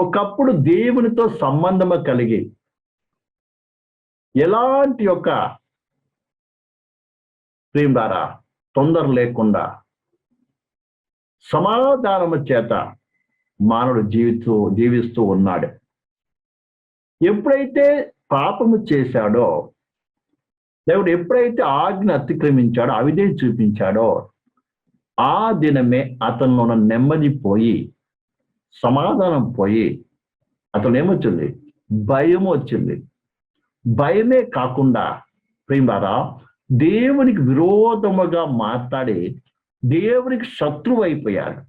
ఒకప్పుడు దేవునితో సంబంధము కలిగి ఎలాంటి యొక్క ప్రేమ ద్వారా తొందర లేకుండా సమాధానము చేత మానవుడు జీవిస్తూ జీవిస్తూ ఉన్నాడు. ఎప్పుడైతే పాపము చేశాడో దేవుడు ఎప్పుడైతే ఆజ్ఞ అతిక్రమించాడో అవిధేయం చూపించాడో ఆ దినమే అతనిలో నెమ్మది పోయి సమాధానం పోయి అతను ఏమొచ్చింది భయం వచ్చింది భయమే కాకుండా ప్రేమారా దేవునికి విరోధముగా మాట్లాడి దేవునికి శత్రువు అయిపోయాడు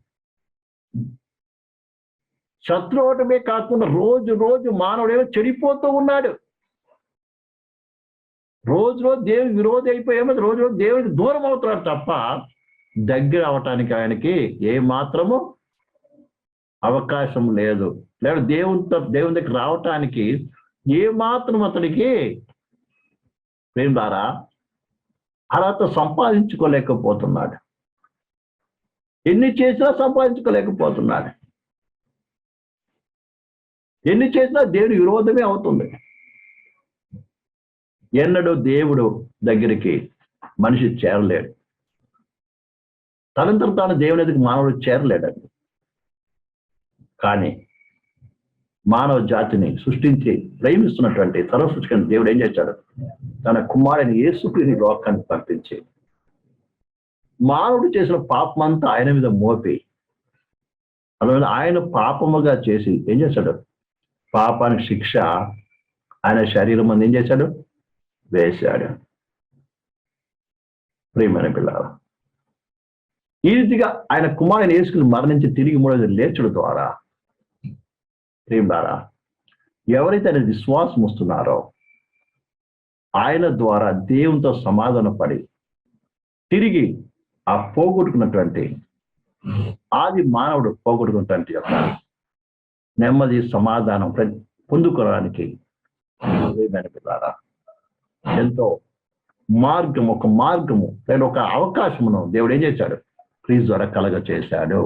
శత్రు అవటమే కాకుండా రోజు రోజు మానవుడేమో చెడిపోతూ ఉన్నాడు. రోజు రోజు దేవుని విరోధి అయిపోయేమో రోజు రోజు దేవునికి దూరం అవుతున్నాడు తప్ప దగ్గర అవటానికి ఆయనకి ఏ మాత్రము అవకాశం లేదు. లేదా దేవునితో దేవుని దగ్గర రావటానికి ఏ మాత్రం అతనికి ప్రేమ ద్వారా అర్హత సంపాదించుకోలేకపోతున్నాడు. ఎన్ని చేసినా సంపాదించుకోలేకపోతున్నాడు. ఎన్ని చేసినా దేవుడి విరోధమే అవుతుంది. ఎన్నడూ దేవుడు దగ్గరికి మనిషి చేరలేడు. తనంతరం తాను దేవుని దగ్గరికి మానవుడు చేరలేడండి. కానీ మానవ జాతిని సృష్టించి ప్రేమిస్తున్నటువంటి సర్వసృష్టిని దేవుడు ఏం చేశాడు? తన కుమారుని యేసుక్రీని లోకాన్ని పంపించి మానవుడు చేసిన పాపమంతా ఆయన మీద మోపి అందువల్ల ఆయన పాపముగా చేసి ఏం చేశాడు? పాపానికి శిక్ష ఆయన శరీరం మంది ఏం చేశాడు? వేశాడు. ప్రియమైన పిల్లల ఈ రీతిగా ఆయన కుమారుని వేసుకుని మరణించి తిరిగి మూడోది లేచుడు ద్వారా ప్రియం ఎవరైతే ఆయన విశ్వాసం వస్తున్నారో ఆయన ద్వారా దేవునితో సమాధాన పడి తిరిగి ఆ పోగొట్టుకున్నటువంటి ఆది మానవుడు పోగొట్టుకున్నటువంటి యొక్క నెమ్మది సమాధానం పొందుకోవడానికి పిల్లారా ఎంతో మార్గం ఒక మార్గము లేదా ఒక అవకాశమును దేవుడు ఏం చేశాడు? క్రీస్తు ద్వారా కలగ చేశాడు